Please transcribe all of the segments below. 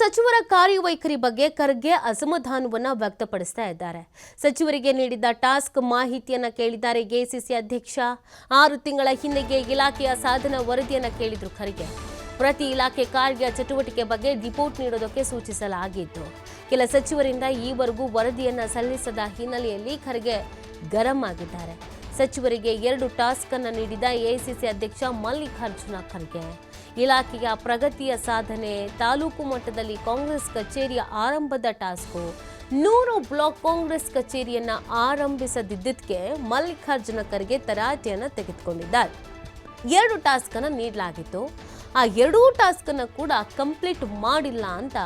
ಸಚಿವರ ಕಾರ್ಯವೈಖರಿ ಬಗ್ಗೆ ಖರ್ಗೆ ಅಸಮಾಧಾನವನ್ನು ವ್ಯಕ್ತಪಡಿಸ್ತಾ ಇದ್ದಾರೆ. ಸಚಿವರಿಗೆ ನೀಡಿದ್ದ ಟಾಸ್ಕ್ ಮಾಹಿತಿಯನ್ನು ಕೇಳಿದ್ದಾರೆ ಎಸಿಸಿ ಅಧ್ಯಕ್ಷ. ಆರು ತಿಂಗಳ ಹಿಂದೆಗೆ ಇಲಾಖೆಯ ಸಾಧನ ವರದಿಯನ್ನು ಕೇಳಿದ್ರು ಖರ್ಗೆ. ಪ್ರತಿ ಇಲಾಖೆ ಕಾರ್ಯ ಚಟುವಟಿಕೆ ಬಗ್ಗೆ ರಿಪೋರ್ಟ್ ನೀಡೋದಕ್ಕೆ ಸೂಚಿಸಲಾಗಿತ್ತು. ಕೆಲ ಸಚಿವರಿಂದ ಈವರೆಗೂ ವರದಿಯನ್ನು ಸಲ್ಲಿಸದ ಹಿನ್ನೆಲೆಯಲ್ಲಿ ಖರ್ಗೆ ಗರಂ ಆಗಿದ್ದಾರೆ. ಸಚಿವರಿಗೆ ಎರಡು ಟಾಸ್ಕ್ ಅನ್ನು ನೀಡಿದ ಎಐಸಿಸಿ ಅಧ್ಯಕ್ಷ ಮಲ್ಲಿಕಾರ್ಜುನ ಖರ್ಗೆ. ಇಲಾಖೆಯ ಪ್ರಗತಿಯ ಸಾಧನೆ, ತಾಲೂಕು ಮಟ್ಟದಲ್ಲಿ ಕಾಂಗ್ರೆಸ್ ಕಚೇರಿಯ ಆರಂಭದ ಟಾಸ್ಕು. ನೂರು ಬ್ಲಾಕ್ ಕಾಂಗ್ರೆಸ್ ಕಚೇರಿಯನ್ನ ಆರಂಭಿಸದಿದ್ದಕ್ಕೆ ಮಲ್ಲಿಕಾರ್ಜುನ ಖರ್ಗೆ ತರಾಟೆಯನ್ನ ತೆಗೆದುಕೊಂಡಿದ್ದಾರೆ. ಎರಡು ಟಾಸ್ಕನ್ನು ನೀಡಲಾಗಿತ್ತು. ಆ ಎರಡೂ ಟಾಸ್ಕನ್ನು ಕೂಡ ಕಂಪ್ಲೀಟ್ ಮಾಡಿಲ್ಲ ಅಂತ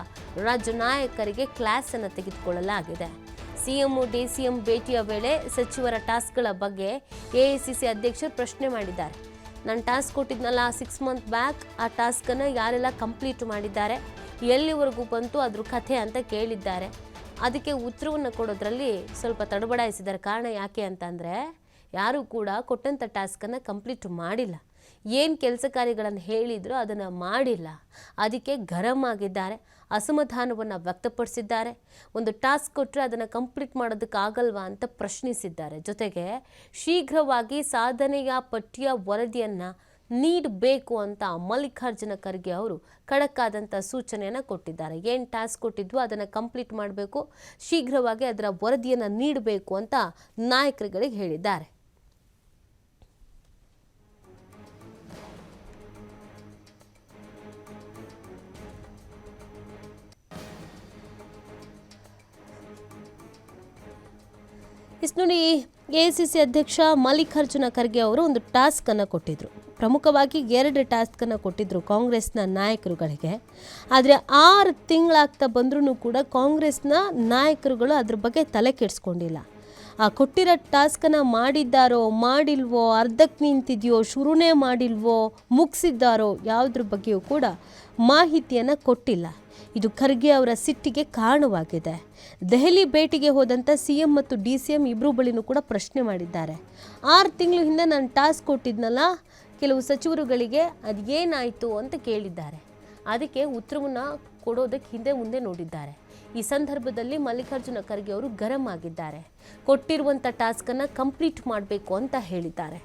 ರಾಜ್ಯ ನಾಯಕರಿಗೆ ಕ್ಲಾಸ್ ಎಂ ತೆಗೆದುಕೊಳ್ಳಲಾಗಿದೆ. ಸಿಎಂ, ಡಿಸಿಎಂ ಭೇಟಿಯ ವೇಳೆ ಸಚಿವರ ಟಾಸ್ಕ್ಗಳ ಬಗ್ಗೆ ಎಐಸಿಸಿ ಅಧ್ಯಕ್ಷರು ಪ್ರಶ್ನೆ ಮಾಡಿದ್ದಾರೆ. ನಾನು ಟಾಸ್ಕ್ ಕೊಟ್ಟಿದ್ನಲ್ಲ ಸಿಕ್ಸ್ ಮಂತ್ ಬ್ಯಾಕ್ ಆ ಟಾಸ್ಕನ್ನು ಯಾರೆಲ್ಲ ಕಂಪ್ಲೀಟ್ ಮಾಡಿದ್ದಾರೆ, ಎಲ್ಲಿವರೆಗೂ ಬಂತು ಅದ್ರ ಕಥೆ ಅಂತ ಕೇಳಿದ್ದಾರೆ. ಅದಕ್ಕೆ ಉತ್ತರವನ್ನು ಕೊಡೋದ್ರಲ್ಲಿ ಸ್ವಲ್ಪ ತಡಬಡಾಯಿಸಿದ್ದಾರೆ. ಕಾರಣ ಯಾಕೆ ಅಂತಂದರೆ ಯಾರೂ ಕೂಡ ಕೊಟ್ಟಂಥ ಟಾಸ್ಕನ್ನು ಕಂಪ್ಲೀಟ್ ಮಾಡಿಲ್ಲ. ಏನು ಕೆಲಸ ಕಾರ್ಯಗಳನ್ನು ಹೇಳಿದ್ರು ಅದನ್ನು ಮಾಡಿಲ್ಲ. ಅದಕ್ಕೆ ಗರಂ ಆಗಿದ್ದಾರೆ. ಅಸಮಾಧಾನವನ್ನು ವ್ಯಕ್ತಪಡಿಸಿದ್ದಾರೆ. ಒಂದು ಟಾಸ್ಕ್ ಕೊಟ್ಟರೆ ಅದನ್ನು ಕಂಪ್ಲೀಟ್ ಮಾಡೋದಕ್ಕಾಗಲ್ವಾ ಅಂತ ಪ್ರಶ್ನಿಸಿದ್ದಾರೆ. ಜೊತೆಗೆ ಶೀಘ್ರವಾಗಿ ಸಾಧನೆಯ ಪಟ್ಟಿಯ ವರದಿಯನ್ನು ನೀಡಬೇಕು ಅಂತ ಮಲ್ಲಿಕಾರ್ಜುನ ಖರ್ಗೆ ಅವರು ಖಡಕ್ಕಾದಂಥ ಸೂಚನೆಯನ್ನು ಕೊಟ್ಟಿದ್ದಾರೆ. ಏನು ಟಾಸ್ಕ್ ಕೊಟ್ಟಿದ್ವು ಅದನ್ನು ಕಂಪ್ಲೀಟ್ ಮಾಡಬೇಕು, ಶೀಘ್ರವಾಗಿ ಅದರ ವರದಿಯನ್ನು ನೀಡಬೇಕು ಅಂತ ನಾಯಕರುಗಳಿಗೆ ಹೇಳಿದ್ದಾರೆ. ಇಸ್ ನೋಡಿ, ಎ ಸಿ ಸಿ ಅಧ್ಯಕ್ಷ ಮಲ್ಲಿಕಾರ್ಜುನ ಖರ್ಗೆ ಅವರು ಒಂದು ಟಾಸ್ಕನ್ನು ಕೊಟ್ಟಿದ್ರು. ಪ್ರಮುಖವಾಗಿ ಎರಡು ಟಾಸ್ಕನ್ನು ಕೊಟ್ಟಿದ್ರು ಕಾಂಗ್ರೆಸ್ನ ನಾಯಕರುಗಳಿಗೆ. ಆದರೆ ಆರು ತಿಂಗಳಾಗ್ತಾ ಬಂದ್ರೂ ಕೂಡ ಕಾಂಗ್ರೆಸ್ನ ನಾಯಕರುಗಳು ಅದ್ರ ಬಗ್ಗೆ ತಲೆ ಕೆಡಿಸ್ಕೊಂಡಿಲ್ಲ. ಕೊಟ್ಟಿರೋ ಟಾಸ್ಕನ್ನು ಮಾಡಿದ್ದಾರೋ, ಮಾಡಿಲ್ವೋ, ಅರ್ಧಕ್ಕೆ ನಿಂತಿದೆಯೋ, ಶುರುನೇ ಮಾಡಿಲ್ವೋ, ಮುಗಿಸಿದ್ದಾರೋ ಯಾವುದ್ರ ಬಗ್ಗೆಯೂ ಕೂಡ ಮಾಹಿತಿಯನ್ನು ಕೊಟ್ಟಿಲ್ಲ. ಇದು ಖರ್ಗೆ ಅವರ ಸಿಟ್ಟಿಗೆ ಕಾರಣವಾಗಿದೆ. ದೆಹಲಿ ಭೇಟಿಗೆ ಹೋದಂಥ ಸಿ ಎಂ ಮತ್ತು ಡಿ ಸಿ ಎಂ ಇಬ್ಬರು ಬಳಿನೂ ಕೂಡ ಪ್ರಶ್ನೆ ಮಾಡಿದ್ದಾರೆ. ಆರು ತಿಂಗಳ ಹಿಂದೆ ನಾನು ಟಾಸ್ಕ್ ಕೊಟ್ಟಿದ್ನಲ್ಲ, ಕೆಲವು ಸಚಿವರುಗಳಿಗೆ ಅದು ಏನಾಯಿತು ಅಂತ ಕೇಳಿದ್ದಾರೆ. ಅದಕ್ಕೆ ಉತ್ತರವನ್ನು ಕೊಡೋದಕ್ಕೆ ಹಿಂದೆ ಮುಂದೆ ನೋಡಿದ್ದಾರೆ. ಈ ಸಂದರ್ಭದಲ್ಲಿ ಮಲ್ಲಿಕಾರ್ಜುನ ಖರ್ಗೆ ಅವರು ಗರಂ ಆಗಿದ್ದಾರೆ. ಕೊಟ್ಟಿರುವಂಥ ಟಾಸ್ಕನ್ನು ಕಂಪ್ಲೀಟ್ ಮಾಡಬೇಕು ಅಂತ ಹೇಳಿದ್ದಾರೆ.